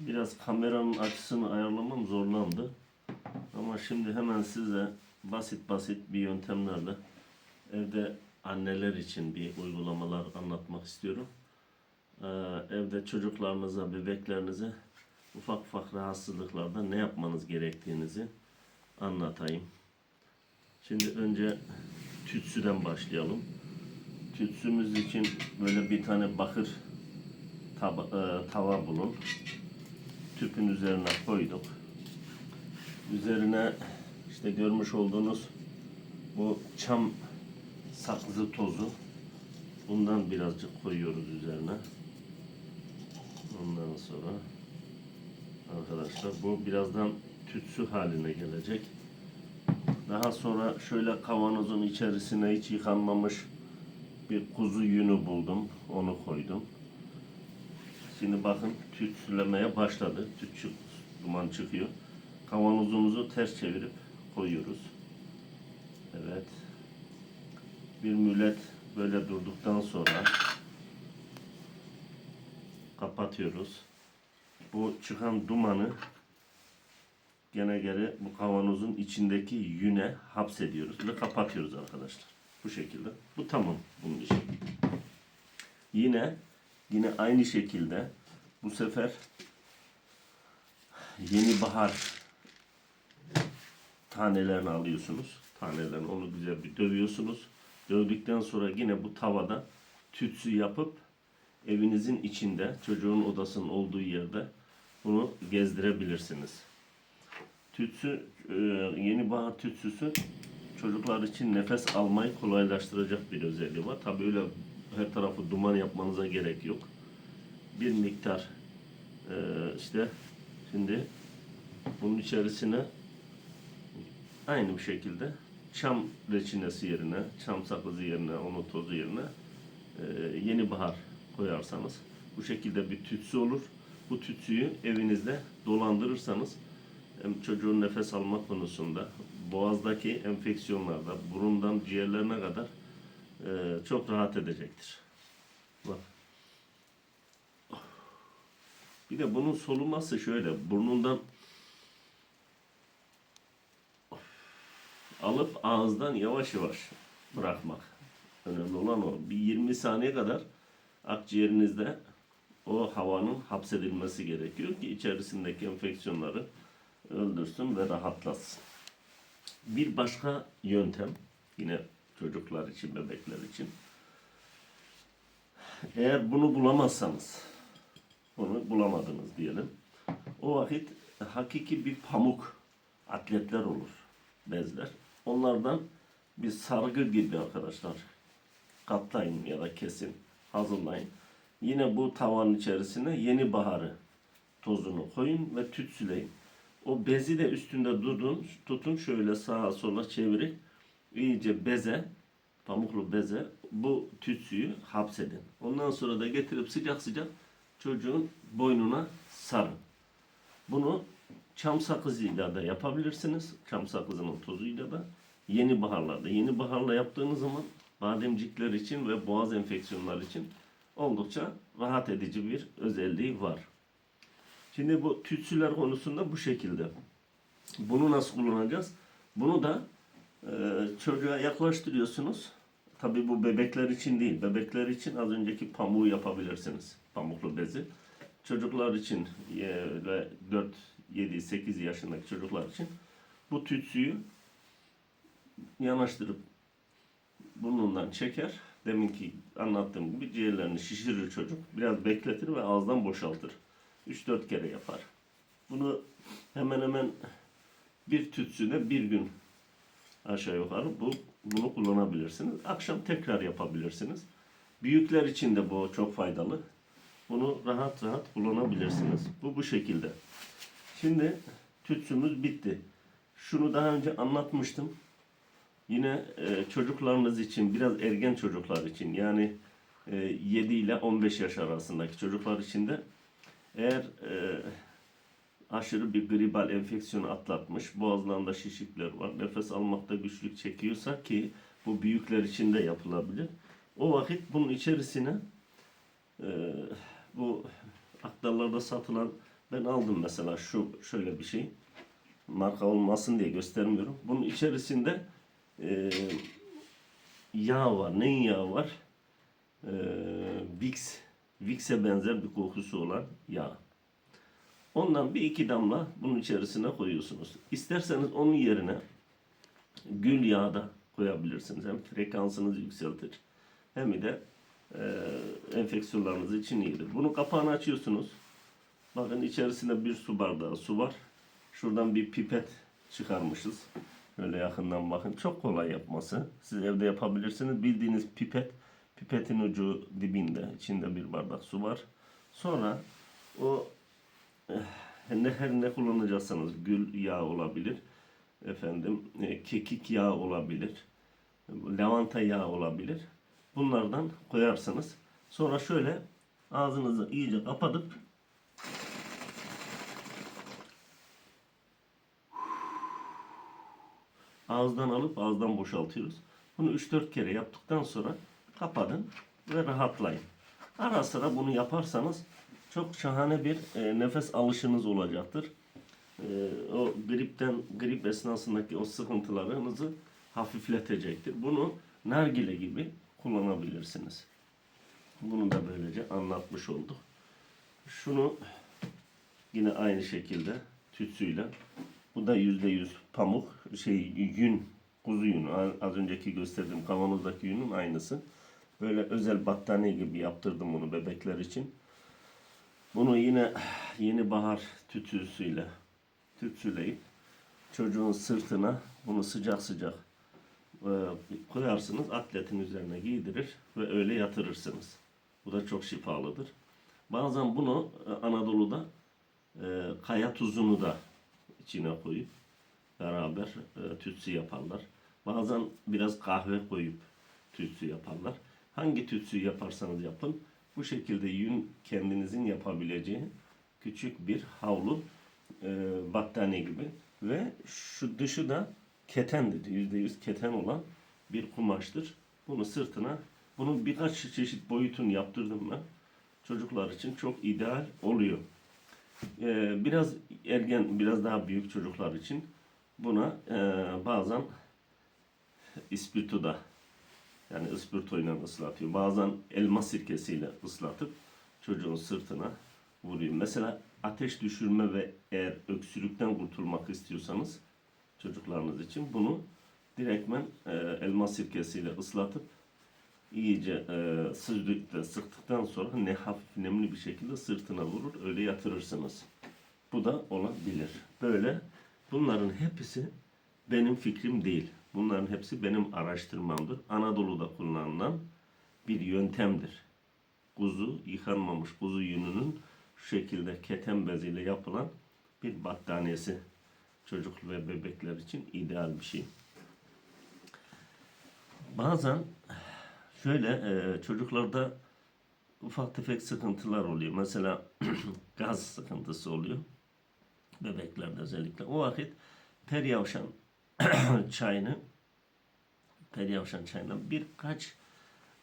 Biraz kameranın açısını ayarlamam zorlandı. Ama şimdi hemen size basit basit bir yöntemlerle evde anneler için bir uygulamalar anlatmak istiyorum. Ee, evde çocuklarınıza, bebeklerinize ufak ufak rahatsızlıklarda ne yapmanız gerektiğinizi anlatayım. Şimdi önce tütsüden başlayalım. Tütsümüz için böyle bir tane bakır taba, e, tava bulun. Tüpün üzerine koyduk. Üzerine işte görmüş olduğunuz bu çam sakızı tozu. Bundan birazcık koyuyoruz üzerine. Ondan sonra arkadaşlar bu birazdan tütsü haline gelecek. Daha sonra şöyle kavanozun içerisine hiç yıkanmamış bir kuzu yünü buldum. Onu koydum. Şimdi bakın tütsülemeye başladı. Tütsü duman çıkıyor. Kavanozumuzu ters çevirip koyuyoruz. Evet. Bir müddet böyle durduktan sonra kapatıyoruz. Bu çıkan dumanı gene geri bu kavanozun içindeki yüne hapsediyoruz ve kapatıyoruz arkadaşlar. Bu şekilde. Bu tamam bunun için. Yine yine aynı şekilde bu sefer yeni bahar tanelerini alıyorsunuz. Tanelerini onu güzel bir dövüyorsunuz. Dövdükten sonra yine bu tavada tütsü yapıp evinizin içinde çocuğun odasının olduğu yerde bunu gezdirebilirsiniz. Tütsü, e, yeni bahar tütsüsü çocuklar için nefes almayı kolaylaştıracak bir özelliği var. Tabii öyle her tarafı duman yapmanıza gerek yok. Bir miktar e, işte şimdi bunun içerisine aynı bir şekilde çam reçinesi yerine, çam sakızı yerine, onun tozu yerine e, yeni bahar koyarsanız bu şekilde bir tütsü olur. Bu tütsüyü evinizde dolandırırsanız hem çocuğun nefes alma konusunda, boğazdaki enfeksiyonlarda, burundan ciğerlerine kadar e, çok rahat edecektir. Bak. Bir de bunun soluması şöyle, burnundan alıp ağızdan yavaş yavaş bırakmak. Önemli olan o. Bir 20 saniye kadar akciğerinizde o havanın hapsedilmesi gerekiyor ki içerisindeki enfeksiyonları öldürsün ve rahatlatsın. Bir başka yöntem yine çocuklar için, bebekler için. Eğer bunu bulamazsanız, bunu bulamadınız diyelim. O vakit hakiki bir pamuk atletler olur, bezler. Onlardan bir sargı gibi arkadaşlar katlayın ya da kesin, hazırlayın. Yine bu tavanın içerisine yeni baharı tozunu koyun ve tütsüleyin. O bezi de üstünde tutun, tutun şöyle sağa sola çevirip iyice beze, pamuklu beze bu tütsüyü hapsedin. Ondan sonra da getirip sıcak sıcak çocuğun boynuna sarın. Bunu çam sakızıyla da yapabilirsiniz. Çam sakızının tozuyla da yeni baharlarda. Yeni baharla yaptığınız zaman bademcikler için ve boğaz enfeksiyonları için oldukça rahat edici bir özelliği var. Şimdi bu tütsüler konusunda bu şekilde. Bunu nasıl kullanacağız? Bunu da e, çocuğa yaklaştırıyorsunuz. Tabi bu bebekler için değil. Bebekler için az önceki pamuğu yapabilirsiniz. Pamuklu bezi. Çocuklar için e, ve 4, 7, 8 yaşındaki çocuklar için bu tütsüyü yanaştırıp burnundan çeker. Deminki anlattığım gibi ciğerlerini şişirir çocuk. Biraz bekletir ve ağızdan boşaltır. 3-4 kere yapar. Bunu hemen hemen bir tütsüne bir gün aşağı yukarı bu bunu kullanabilirsiniz. Akşam tekrar yapabilirsiniz. Büyükler için de bu çok faydalı. Bunu rahat rahat kullanabilirsiniz. Bu bu şekilde. Şimdi tütsümüz bitti. Şunu daha önce anlatmıştım. Yine e, çocuklarınız için, biraz ergen çocuklar için yani e, 7 ile 15 yaş arasındaki çocuklar için de eğer e, aşırı bir gribal enfeksiyonu atlatmış, boğazlarında şişikler var, nefes almakta güçlük çekiyorsa ki bu büyükler için de yapılabilir. O vakit bunun içerisine e, bu aktarlarda satılan Ben aldım mesela şu şöyle bir şey. Marka olmasın diye göstermiyorum. Bunun içerisinde e, yağ var. Neyin yağı var? E, Vicks. Vicks'e benzer bir kokusu olan yağ. Ondan bir iki damla bunun içerisine koyuyorsunuz. İsterseniz onun yerine gül yağı da koyabilirsiniz. Hem frekansınızı yükseltir hem de e, enfeksiyonlarınız için iyidir. Bunu kapağını açıyorsunuz. Bakın içerisinde bir su bardağı su var. Şuradan bir pipet çıkarmışız. Öyle yakından bakın. Çok kolay yapması. Siz evde yapabilirsiniz. Bildiğiniz pipet. Pipetin ucu dibinde. içinde bir bardak su var. Sonra o ne her ne kullanacaksanız gül yağı olabilir. Efendim e, kekik yağı olabilir. Lavanta yağı olabilir. Bunlardan koyarsınız. Sonra şöyle ağzınızı iyice kapatıp ağızdan alıp ağızdan boşaltıyoruz. Bunu 3-4 kere yaptıktan sonra kapatın ve rahatlayın. Ara sıra bunu yaparsanız çok şahane bir e, nefes alışınız olacaktır. E, o gripten grip esnasındaki o sıkıntılarınızı hafifletecektir. Bunu nargile gibi kullanabilirsiniz. Bunu da böylece anlatmış olduk. Şunu yine aynı şekilde tütsüyle bu da yüzde yüz pamuk şey yün kuzu yünü az önceki gösterdiğim kavanozdaki yünün aynısı. Böyle özel battaniye gibi yaptırdım bunu bebekler için. Bunu yine yeni bahar tütsüsüyle tütsüleyip çocuğun sırtına bunu sıcak sıcak e, koyarsınız atletin üzerine giydirir ve öyle yatırırsınız. Bu da çok şifalıdır. Bazen bunu e, Anadolu'da e, kaya tuzunu da içine koyup beraber e, tütsü yaparlar. Bazen biraz kahve koyup tütsü yaparlar. Hangi tütsü yaparsanız yapın bu şekilde yün kendinizin yapabileceği küçük bir havlu e, battaniye gibi ve şu dışı da ketendir. Yüzde yüz keten olan bir kumaştır. Bunu sırtına bunun birkaç çeşit boyutunu yaptırdım ben. Çocuklar için çok ideal oluyor. Ee, biraz ergen, biraz daha büyük çocuklar için buna e, bazen ispirto da yani ispirtoyla ıslatıyor. Bazen elma sirkesiyle ıslatıp çocuğun sırtına vuruyor. Mesela ateş düşürme ve eğer öksürükten kurtulmak istiyorsanız çocuklarınız için bunu direktmen e, elma sirkesiyle ıslatıp iyice e, sıcakta sıktıktan sonra ne hafif nemli bir şekilde sırtına vurur öyle yatırırsınız. Bu da olabilir. Böyle bunların hepsi benim fikrim değil. Bunların hepsi benim araştırmamdır. Anadolu'da kullanılan bir yöntemdir. Kuzu, yıkanmamış kuzu yününün şu şekilde keten beziyle yapılan bir battaniyesi çocuk ve bebekler için ideal bir şey. Bazen şöyle e, çocuklarda ufak tefek sıkıntılar oluyor. Mesela gaz sıkıntısı oluyor. Bebeklerde özellikle. O vakit peryavşan çayını peryavşan çayından birkaç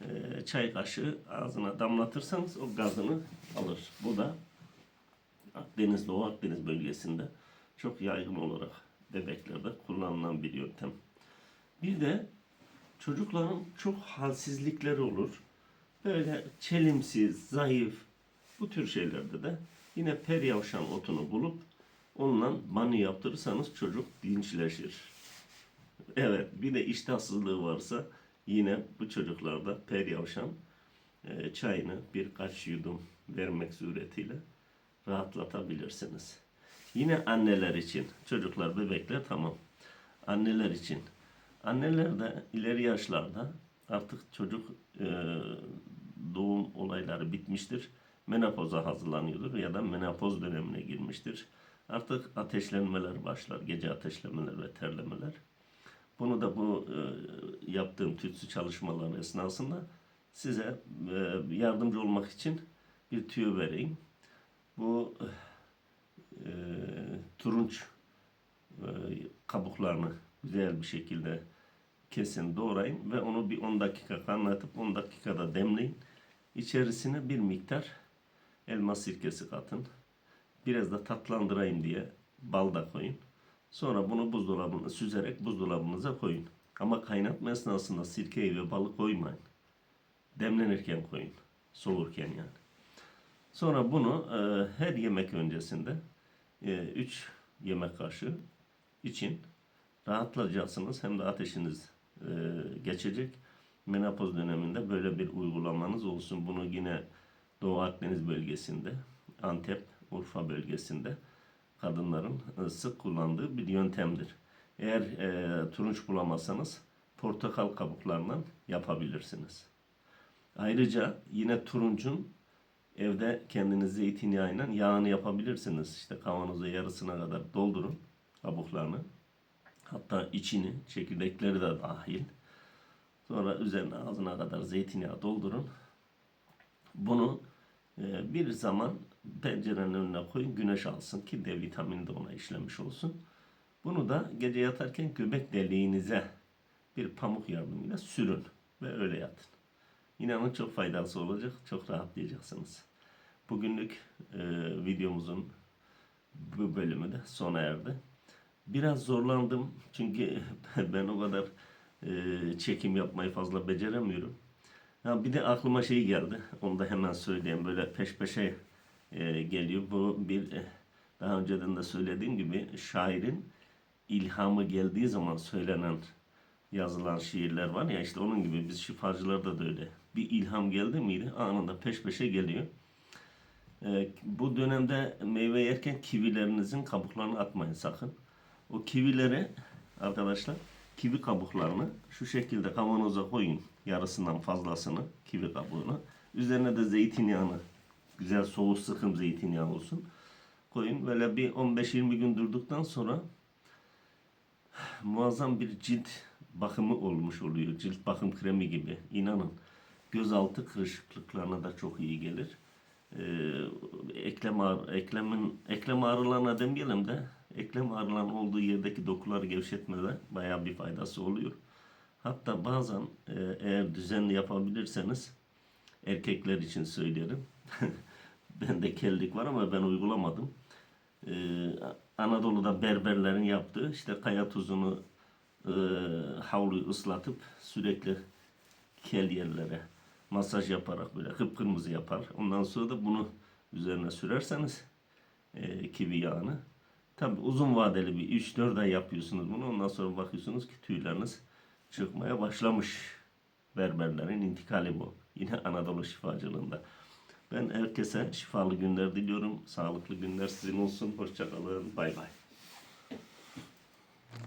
e, çay kaşığı ağzına damlatırsanız o gazını alır. Bu da Akdeniz, Doğu Akdeniz bölgesinde çok yaygın olarak bebeklerde kullanılan bir yöntem. Bir de çocukların çok halsizlikleri olur. Böyle çelimsiz, zayıf bu tür şeylerde de yine peryavşan otunu bulup onunla banyo yaptırırsanız çocuk dinçleşir. Evet bir de iştahsızlığı varsa yine bu çocuklarda peryavşan e, çayını birkaç yudum vermek suretiyle rahatlatabilirsiniz. Yine anneler için, çocuklar, bebekler tamam. Anneler için. Anneler de ileri yaşlarda artık çocuk e, doğum olayları bitmiştir. Menopoza hazırlanıyordur ya da menopoz dönemine girmiştir. Artık ateşlenmeler başlar, gece ateşlemeler ve terlemeler. Bunu da bu e, yaptığım tütsü çalışmaları esnasında size e, yardımcı olmak için bir tüyo vereyim. Bu e, turunç e, kabuklarını güzel bir şekilde kesin doğrayın ve onu bir 10 dakika kaynatıp 10 dakikada demleyin. İçerisine bir miktar elma sirkesi katın. Biraz da tatlandırayım diye bal da koyun. Sonra bunu buzdolabına süzerek buzdolabınıza koyun. Ama kaynatma esnasında sirkeyi ve balı koymayın. Demlenirken koyun. Soğurken yani. Sonra bunu e, her yemek öncesinde 3 yemek kaşığı için rahatlayacaksınız. Hem de ateşiniz e, geçecek. Menopoz döneminde böyle bir uygulamanız olsun. Bunu yine Doğu Akdeniz bölgesinde, Antep, Urfa bölgesinde kadınların e, sık kullandığı bir yöntemdir. Eğer e, turunç bulamazsanız portakal kabuklarından yapabilirsiniz. Ayrıca yine turuncun evde kendiniz zeytinyağıyla yağını yapabilirsiniz. İşte kavanoza yarısına kadar doldurun kabuklarını. Hatta içini, çekirdekleri de dahil. Sonra üzerine ağzına kadar zeytinyağı doldurun. Bunu e, bir zaman pencerenin önüne koyun güneş alsın ki D vitamini de ona işlemiş olsun. Bunu da gece yatarken göbek deliğinize bir pamuk yardımıyla sürün ve öyle yatın. İnanın çok faydası olacak, çok rahatlayacaksınız. Bugünlük e, videomuzun bu bölümü de sona erdi. Biraz zorlandım çünkü ben o kadar e, çekim yapmayı fazla beceremiyorum. Ha, bir de aklıma şey geldi. Onu da hemen söyleyeyim. Böyle peş peşe e, geliyor. Bu bir e, daha önceden de söylediğim gibi şairin ilhamı geldiği zaman söylenen yazılan şiirler var ya işte onun gibi biz şifacılarda da öyle. Bir ilham geldi miydi anında peş peşe geliyor. E, bu dönemde meyve yerken kivilerinizin kabuklarını atmayın sakın. O kivileri arkadaşlar kivi kabuklarını şu şekilde kavanoza koyun. Yarısından fazlasını kivi kabuğunu. Üzerine de zeytinyağını güzel soğuk sıkım zeytinyağı olsun. Koyun. Böyle bir 15-20 gün durduktan sonra muazzam bir cilt bakımı olmuş oluyor. Cilt bakım kremi gibi. İnanın. Gözaltı kırışıklıklarına da çok iyi gelir. Ee, eklem, ağrı, eklemin, eklem ağrılarına demeyelim de eklem ağrılarının olduğu yerdeki dokuları gevşetmede bayağı bir faydası oluyor. Hatta bazen e, eğer düzenli yapabilirseniz erkekler için söylerim. ben de kellik var ama ben uygulamadım. Ee, Anadolu'da berberlerin yaptığı işte kaya tuzunu e, havluyu ıslatıp sürekli kel yerlere masaj yaparak böyle kıpkırmızı yapar. Ondan sonra da bunu üzerine sürerseniz e, kivi yağını tabi uzun vadeli bir 3-4 ay yapıyorsunuz bunu. Ondan sonra bakıyorsunuz ki tüyleriniz çıkmaya başlamış. Berberlerin intikali bu. Yine Anadolu şifacılığında. Ben herkese şifalı günler diliyorum. Sağlıklı günler sizin olsun. Hoşçakalın. Bay bay.